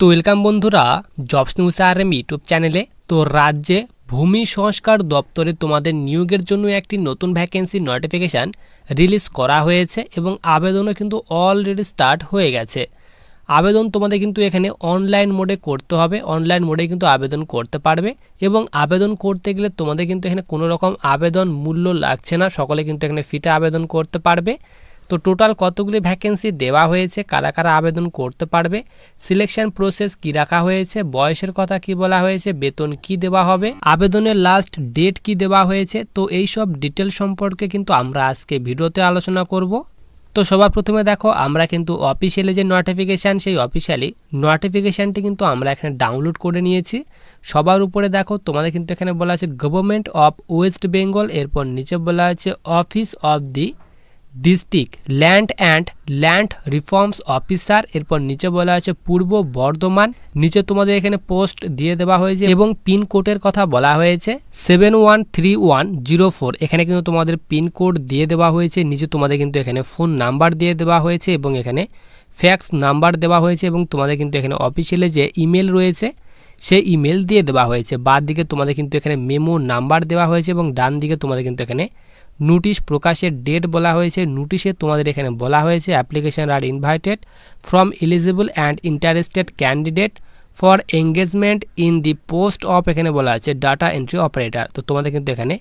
তো ওয়েলকাম বন্ধুরা jobs news R M YouTube চ্যানেলে। তো রাজ্যে ভূমি সংস্কার দপ্তরে তোমাদের নিয়োগের জন্য একটি নতুন ভ্যাকেন্সি নোটিফিকেশান রিলিজ করা হয়েছে এবং আবেদনও কিন্তু অলরেডি স্টার্ট হয়ে গেছে। আবেদন তোমাদের কিন্তু এখানে অনলাইন মোডে করতে হবে। অনলাইন মোডে কিন্তু আবেদন করতে পারবে এবং আবেদন করতে গেলে তোমাদের কিন্তু এখানে কোনো রকম আবেদন মূল্য লাগছে না। সকলে কিন্তু এখানে ফিতে আবেদন করতে পারবে। তো টোটাল কতগুলি ভ্যাকেন্সি দেওয়া হয়েছে? কারা কারা আবেদন করতে পারবে? সিলেকশন প্রসেস কি রাখা হয়েছে? বয়সের কথা কি বলা হয়েছে? বেতন কি দেওয়া হবে? আবেদনের লাস্ট ডেট কি দেওয়া হয়েছে? তো এই সব ডিটেল সম্পর্কে কিন্তু আমরা আজকে ভিডিওতে আলোচনা করব। তো সবার প্রথমে দেখো, আমরা কিন্তু অফিসিয়ালি যে নোটিফিকেশান সেই অফিসিয়ালি নোটিফিকেশানটি কিন্তু আমরা এখানে ডাউনলোড করে নিয়েছি। সবার উপরে দেখো, তোমাদের কিন্তু এখানে বলা আছে গভর্নমেন্ট অফ ওয়েস্ট বেঙ্গল এরপর নিচে বলা আছে office of the district land and land reforms officer. এরপর নিচে বলা আছে পূর্ব বর্ধমান। নিচে তোমাদের এখানে পোস্ট দিয়ে দেওয়া হয়েছে এবং পিন কোডের কথা বলা হয়েছে। Seven one three one zero four. এখানে কিন্তু তোমাদের পিন কোড দিয়ে দেওয়া হয়েছে। নিচে তোমাদের কিন্তু এখানে ফোন নাম্বার দিয়ে দেওয়া হয়েছে এবং এখানে ফ্যাক্স নাম্বার দেওয়া হয়েছে এবং তোমাদের কিন্তু এখানে অফিসিয়ালে যে ইমেল রয়েছে, সেই ইমেল দিয়ে দেওয়া হয়েছে। বাদ দিকে তোমাদের কিন্তু এখানে মেমো নাম্বার দেওয়া হয়েছে এবং ডান দিকে তোমাদের কিন্তু এখানে নোটিশ প্রকাশের ডেট বলা হয়েছে। নোটিশে তোমাদের এখানে বলা হয়েছে application are invited from eligible and interested candidate for engagement in the post of এখানে বলা আছে ডাটা এন্ট্রি অপারেটর তো তোমাদের কিন্তু এখানে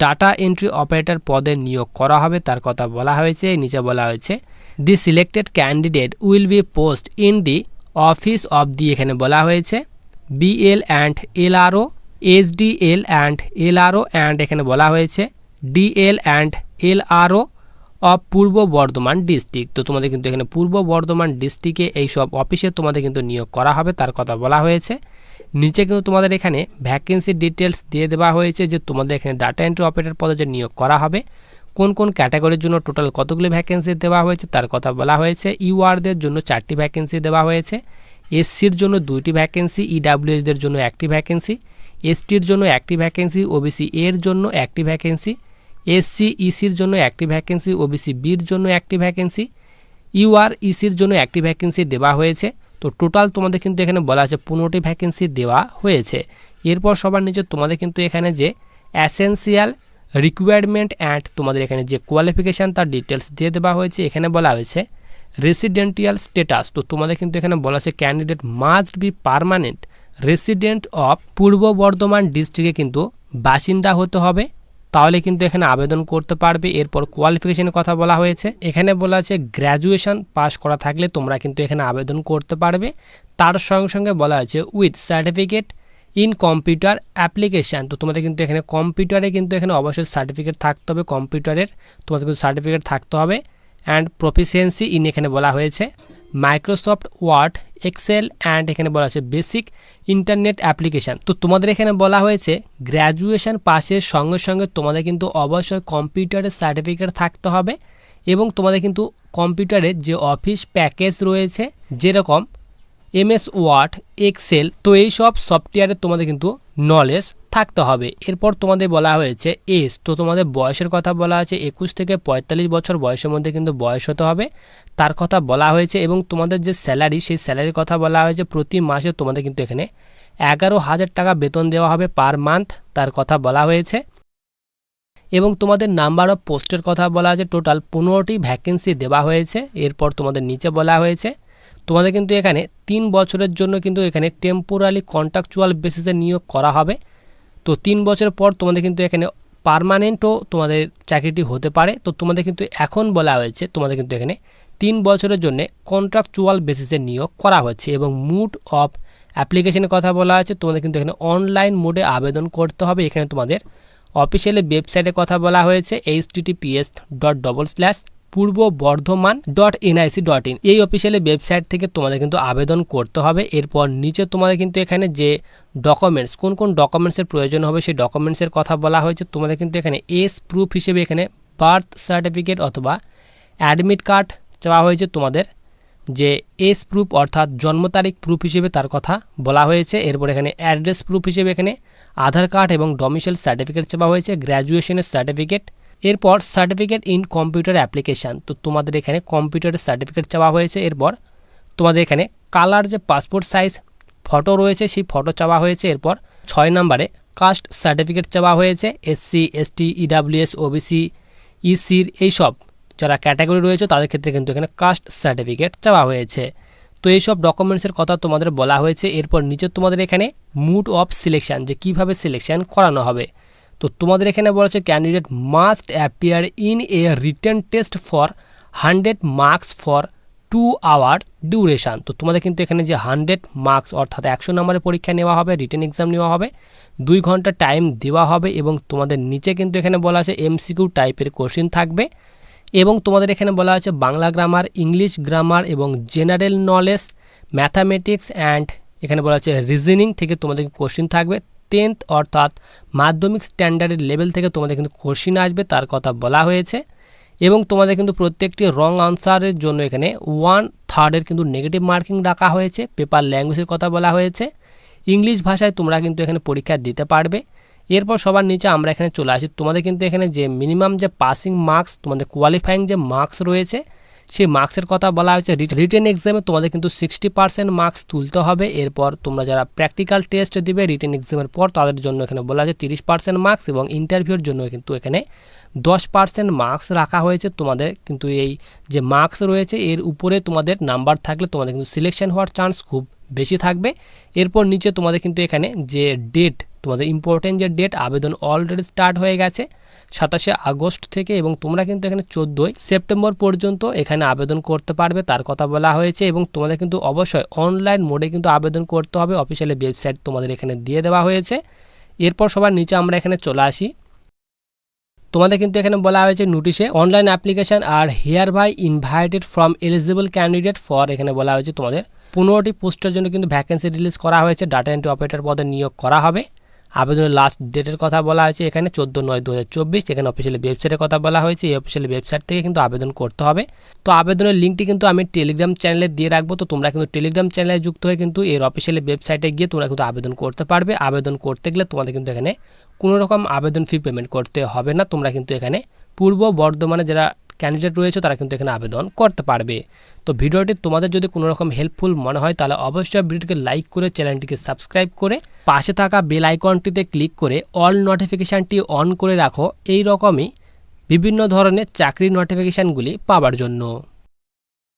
ডাটা এন্ট্রি অপারেটর পদে নিয়োগ করা হবে, তার কথা বলা হয়েছে, নিচে বলা হয়েছে the selected candidate will be post in the office of the এখানে বলা হয়েছে BL and LRO SDL and LRO and এখানে বলা হয়েছে DL and LRO of Purba Bardhaman district তো তোমাদের কিন্তু এখানে পূর্ব বর্ধমান ডিস্ট্রিক্টে এই সব অফিসে তোমাদের কিন্তু নিয়োগ করা হবে, তার কথা বলা হয়েছে। নিচে কিন্তু তোমাদের এখানে ভ্যাকেন্সি ডিটেলস দিয়ে দেওয়া হয়েছে যে তোমাদের এখানে ডাটা এন্ট্রি অপারেটর পদে যে নিয়োগ করা হবে, কোন কোন ক্যাটাগরির জন্য টোটাল কতগুলি ভ্যাকেন্সি দেওয়া হয়েছে, তার কথা বলা হয়েছে। ইউআরদের জন্য চারটি ভ্যাকেন্সি দেওয়া হয়েছে এসসির জন্য দুইটি ভ্যাকেন্সি ইডাব্লিউএসদের জন্য একটি ভ্যাকেন্সি এসটির জন্য একটি ভ্যাকেন্সি ওবিসি এর জন্য একটি ভ্যাকেন্সি এসসি ইসির জন্য একটি ভ্যাকেন্সি ওবিসি বির জন্য একটি ভ্যাকেন্সি ইউআর ইসির জন্য একটি ভ্যাকেন্সি দেওয়া হয়েছে। তো টোটাল তোমাদের কিন্তু এখানে বলা আছে পনেরোটি ভ্যাকেন্সি দেওয়া হয়েছে। এরপর সবার নিচে তোমাদের কিন্তু এখানে যে অ্যাসেন্সিয়াল রিকোয়ারমেন্ট অ্যান্ড তোমাদের এখানে যে কোয়ালিফিকেশান তার ডিটেলস দিয়ে দেওয়া হয়েছে। এখানে বলা হয়েছে রেসিডেন্টিয়াল স্টেটাস তো তোমাদের কিন্তু এখানে বলা আছে candidate must be permanent resident of Purba Bardhaman ডিস্ট্রিক্টে কিন্তু বাসিন্দা হতে হবে। তাহলে কিন্তু এখানে আবেদন করতে পারবে। এরপর কোয়ালিফিকেশনের কথা বলা হয়েছে। এখানে বলা আছে গ্র্যাজুয়েশন পাস করা থাকলে তোমরা কিন্তু এখানে আবেদন করতে পারবে। তার সঙ্গে সঙ্গে বলা আছে with certificate in computer application তো তোমাদের কিন্তু এখানে কম্পিউটারে কিন্তু এখানে অবশ্যই সার্টিফিকেট থাকতে হবে। কম্পিউটারের তোমাদের কিন্তু সার্টিফিকেট থাকতে হবে। অ্যান্ড প্রফিসিয়েন্সি ইন এখানে বলা হয়েছে। মাইক্রোসফট ওয়ার্ড এক্সেল অ্যান্ড এখানে বলা আছে বেসিক ইন্টারনেট অ্যাপ্লিকেশান তো তোমাদের এখানে বলা হয়েছে গ্র্যাজুয়েশন পাসের সঙ্গে সঙ্গে তোমাদের কিন্তু অবশ্যই কম্পিউটারের সার্টিফিকেট থাকতে হবে এবং তোমাদের কিন্তু কম্পিউটারের যে অফিস প্যাকেজ রয়েছে, যেরকম এমএস ওয়ার্ড এক্সেল তো এই সব সফটওয়্যারে তোমাদের কিন্তু নলেজ থাকতে হবে। এরপর তোমাদের বলা হয়েছে এজ তো তোমাদের বয়সের কথা বলা আছে, একুশ থেকে পঁয়তাল্লিশ বছর বয়সের মধ্যে কিন্তু বয়স হতে হবে। তার কথা বলা হয়েছে এবং তোমাদের যে স্যালারি সেই স্যালারির কথা বলা হয়েছে প্রতি মাসে তোমাদের কিন্তু এখানে এগারো হাজার টাকা বেতন দেওয়া হবে পার মান্থ তার কথা বলা হয়েছে। এবং তোমাদের নাম্বার অফ পোস্টের কথা বলা আছে টোটাল পনেরোটি ভ্যাকেন্সি দেওয়া হয়েছে। এরপর তোমাদের নিচে বলা হয়েছে, তোমাদের কিন্তু এখানে তিন বছরের জন্য কিন্তু এখানে টেম্পোরালি কন্ট্রাকচুয়াল বেসিসে নিয়োগ করা হবে। তো তিন বছর পর তোমাদের কিন্তু এখানে পারমানেন্টও তোমাদের চাকরিটি হতে পারে। তো তোমাদের কিন্তু এখন বলা হয়েছে, তোমাদের কিন্তু এখানে তিন বছরের জন্য কন্ট্রাকচুয়াল বেসিসে নিয়োগ করা হচ্ছে এবং মুড অফ অ্যাপ্লিকেশনের কথা বলা আছে তোমাদের কিন্তু এখানে অনলাইন মোডে আবেদন করতে হবে। এখানে তোমাদের অফিসিয়ালি ওয়েবসাইটের কথা বলা হয়েছে H dot double slash Purba Bardhaman dot NIC dot in এই অফিসিয়ালি ওয়েবসাইট থেকে তোমাদের কিন্তু আবেদন করতে হবে। এরপর নিচে তোমাদের কিন্তু এখানে যে ডকুমেন্টস কোন কোন ডকুমেন্টসের প্রয়োজন হবে সেই ডকুমেন্টসের কথা বলা হয়েছে। তোমাদের কিন্তু এখানে এস প্রুফ হিসেবে এখানে বার্থ সার্টিফিকেট অথবা অ্যাডমিট কার্ড চাওয়া হয়েছে তোমাদের। যে এস প্রুফ অর্থাৎ জন্ম তারিখ প্রুফ হিসেবে তার কথা বলা হয়েছে। এরপর এখানে অ্যাড্রেস প্রুফ হিসেবে এখানে আধার কার্ড এবং ডমিসাইল সার্টিফিকেট চাওয়া হয়েছে। গ্র্যাজুয়েশনের সার্টিফিকেট এরপর সার্টিফিকেট ইন কম্পিউটার অ্যাপ্লিকেশান তো তোমাদের এখানে কম্পিউটারের সার্টিফিকেট চাওয়া হয়েছে। এরপর তোমাদের এখানে কালার যে পাসপোর্ট সাইজ ফটো রয়েছে, সেই ফটো চাওয়া হয়েছে। এরপর ছয় নম্বরে কাস্ট সার্টিফিকেট চাওয়া হয়েছে। এসসি এসটি ইডাব্লিউএস ওবিসি ইসির এইসব যারা ক্যাটাগরি রয়েছে, তাদের ক্ষেত্রে কিন্তু এখানে কাস্ট সার্টিফিকেট চাওয়া হয়েছে। তো এইসব ডকুমেন্টসের কথা তোমাদের বলা হয়েছে। এরপর নিচে তোমাদের এখানে মুড অফ সিলেকশান যে কীভাবে সিলেকশন করানো হবে। তো তোমাদের এখানে বলা হচ্ছে candidate must appear in a written test for hundred marks for two hour duration তো তোমাদের কিন্তু এখানে যে হান্ড্রেড মার্কস অর্থাৎ একশো নম্বরের পরীক্ষা নেওয়া হবে রিটার্ন এক্সাম নেওয়া হবে, দুই ঘণ্টা টাইম দেওয়া হবে এবং তোমাদের নিচে কিন্তু এখানে বলা আছে এমসিকিউ টাইপের কোশ্চিন থাকবে এবং তোমাদের এখানে বলা আছে বাংলা গ্রামার ইংলিশ গ্রামার এবং জেনারেল নলেজ ম্যাথামেটিক্স অ্যান্ড এখানে বলা আছে রিজনিং থেকে তোমাদের কোশ্চিন থাকবে। টেন্থ অর্থাৎ মাধ্যমিক স্ট্যান্ডার্ডের লেভেল থেকে তোমাদের কিন্তু কোশ্চিন আসবে, তার কথা বলা হয়েছে। এবং তোমাদের কিন্তু প্রত্যেকটি রং আনসারের জন্য এখানে ওয়ান থার্ডের কিন্তু নেগেটিভ মার্কিং রাখা হয়েছে পেপার ল্যাঙ্গুয়েজের কথা বলা হয়েছে। ইংলিশ ভাষায় তোমরা কিন্তু এখানে পরীক্ষা দিতে পারবে। এরপর সবার নিচে আমরা এখানে চলে আসি। তোমাদের কিন্তু এখানে যে মিনিমাম যে পাসিং মার্কস তোমাদের কোয়ালিফাইং যে মার্কস রয়েছে সেই মার্কসের কথা বলা হয়েছে। রিটেন এক্সামে তোমাদের কিন্তু সিক্সটি পার্সেন্ট মার্কস তুলতে হবে। এরপর তোমরা যারা প্র্যাকটিক্যাল টেস্ট দিবে রিটেন এক্সামের পর তাদের জন্য এখানে বলা হয়েছে তিরিশ পার্সেন্ট মার্কস এবং ইন্টারভিউর জন্য কিন্তু এখানে দশ পার্সেন্ট মার্কস রাখা হয়েছে। তোমাদের কিন্তু এই যে মার্কস রয়েছে, এর উপরে তোমাদের নাম্বার থাকলে তোমাদের কিন্তু সিলেকশন হওয়ার চান্স খুব বেশি থাকবে। এরপর নিচে তোমাদের কিন্তু এখানে যে ডেট তোমাদের ইম্পর্টেন্ট যে ডেট আবেদন অলরেডি স্টার্ট হয়ে গেছে, সাতাশে আগস্ট থেকে এবং তোমরা কিন্তু এখানে চোদ্দোই সেপ্টেম্বর পর্যন্ত এখানে আবেদন করতে পারবে, তার কথা বলা হয়েছে এবং তোমাদের কিন্তু অবশ্যই অনলাইন মোডে কিন্তু আবেদন করতে হবে অফিসিয়ালি ওয়েবসাইট তোমাদের এখানে দিয়ে দেওয়া হয়েছে। এরপর সবার নিচে আমরা এখানে চলে আসি। তোমাদের কিন্তু এখানে বলা হয়েছে নোটিশে online application are hereby invited from eligible candidate for এখানে বলা হয়েছে তোমাদের পনেরোটি পোস্টের জন্য কিন্তু ভ্যাকেন্সি রিলিজ করা হয়েছে ডাটা এন্ট্রি অপারেটর পদে নিয়োগ করা হবে। আবেদনের লাস্ট ডেটের কথা বলা হয়েছে। এখানে চোদ্দ নয় দু এখানে অফিসিয়ালি ওয়েবসাইটের কথা বলা হয়েছে। এই অফিসিয়ালি ওয়েবসাইট থেকে কিন্তু আবেদন করতে হবে। তো আবেদনের লিঙ্কটি কিন্তু আমি টেলিগ্রাম চ্যানেলে দিয়ে রাখব। তো তোমরা কিন্তু টেলিগ্রাম চ্যানেলে যুক্ত হয়ে কিন্তু এর অফিসিয়ালি ওয়েবসাইটে গিয়ে তোমরা কিন্তু আবেদন করতে পারবে। আবেদন করতে গেলে তোমাদের কিন্তু এখানে কোনো রকম আবেদন ফি পেমেন্ট করতে হবে না। তোমরা কিন্তু এখানে পূর্ব বর্ধমানে যারা ক্যান্ডিডেট রয়েছে, তারা কিন্তু এখানে আবেদন করতে পারবে। তো ভিডিওটি তোমাদের যদি কোনো রকম হেল্পফুল মনে হয়, তাহলে অবশ্যই ভিডিওটিকে লাইক করে চ্যানেলটিকে সাবস্ক্রাইব করে, পাশে থাকা বেল আইকনটিতে ক্লিক করে অল নোটিফিকেশানটি অন করে রাখো। এই রকমই বিভিন্ন ধরনের চাকরির নোটিফিকেশানগুলি পাওয়ার জন্য।